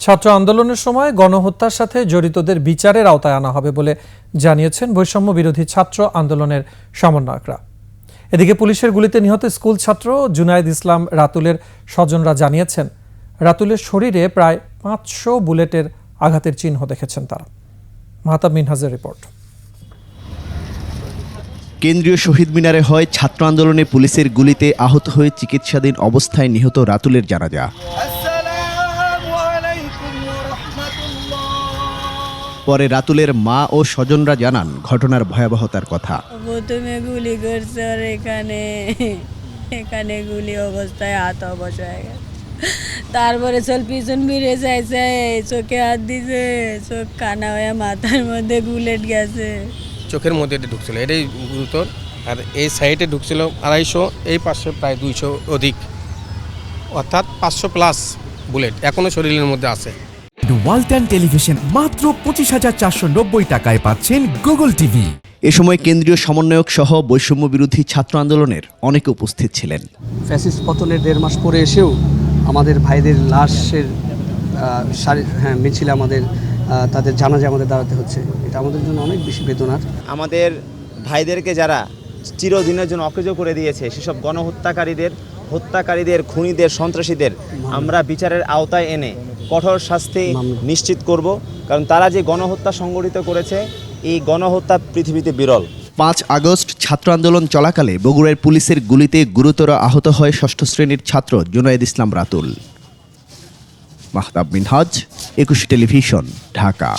ছাত্র আন্দোলনের সময় গণহত্যার সাথে জড়িতদের বিচারের আওতায় আনা হবে বলে জানিয়েছেন বৈষম্য বিরোধী ছাত্র আন্দোলনের সমন্বয়করা। এদিকে পুলিশের গুলিতে নিহত স্কুল ছাত্র জুনায়েদ ইসলাম রাতুলের স্বজনরা জানিয়েছেন, রাতুলের শরীরে প্রায় পাঁচশো বুলেটের আঘাতের চিহ্ন দেখেছেন তারা। মাহতাব মিনহাজের রিপোর্ট। কেন্দ্রীয় শহীদ মিনারে হয় ছাত্র আন্দোলনে পুলিশের গুলিতে আহত হয়ে চিকিৎসাধীন অবস্থায় নিহত রাতুলের জানাজা। পরে রাতুলের মা ও স্বজনরা জানান ঘটনার ভয়াবহতার কথা। প্রথমে গুলি করছে আর এখানে এখানে গুলি অবস্থায় হাত অবশ হয়ে গেছে। তারপরে চল পিছন ফিরে চাইছে চোখে হাত দিছে চোখ কানা হয়ে মাথার মধ্যে বুলেট গেছে। চোখের মধ্যে এটা ঢুকছিল এটাই গুরুতর। আর এই সাইডে ঢুকছিল আড়াইশো এই পাশে প্রায় দুইশো অধিক। অর্থাৎ পাঁচশো প্লাস বুলেট এখনও শরীরের মধ্যে আছে। ওয়ালটন টেলিভিশন মাত্র পঁচিশ হাজার চারশো নব্বই টাকায় পাচ্ছেন গুগল টিভি। এ সময় কেন্দ্রীয় সমন্বয়ক সহ বৈষম্য বিরোধী ছাত্র আন্দোলনের অনেকে উপস্থিত ছিলেন। ফ্যাসিস্ট পতনের দেড় মাস পরে এসেও আমাদের ভাইদের লাশের হ্যাঁ মিছিলে আমাদের তাদের জানাজা আমাদের দাঁড়াতে হচ্ছে। এটা আমাদের জন্য অনেক বেশি বেদনার। আমাদের ভাইদেরকে যারা চিরদিনের জন্য অকেজো করে দিয়েছে। সেসব গণহত্যাকারীদের, হত্যাকারীদের, খুনিদের, সন্ত্রাসীদের আমরা বিচারের আওতায় এনে কঠোর শাস্তি নিশ্চিত করব। কারণ তারা যে গণহত্যা সংগঠিত করেছে, এই গণহত্যা পৃথিবীতে বিরল। পাঁচ আগস্ট ছাত্র আন্দোলন চলাকালে বগুড়ার পুলিশের গুলিতে গুরুতর আহত হয় ষষ্ঠ শ্রেণির ছাত্র জুনায়েদ ইসলাম রাতুল। মাহতাব মিনহাজ, একুশে টেলিভিশন, ঢাকা।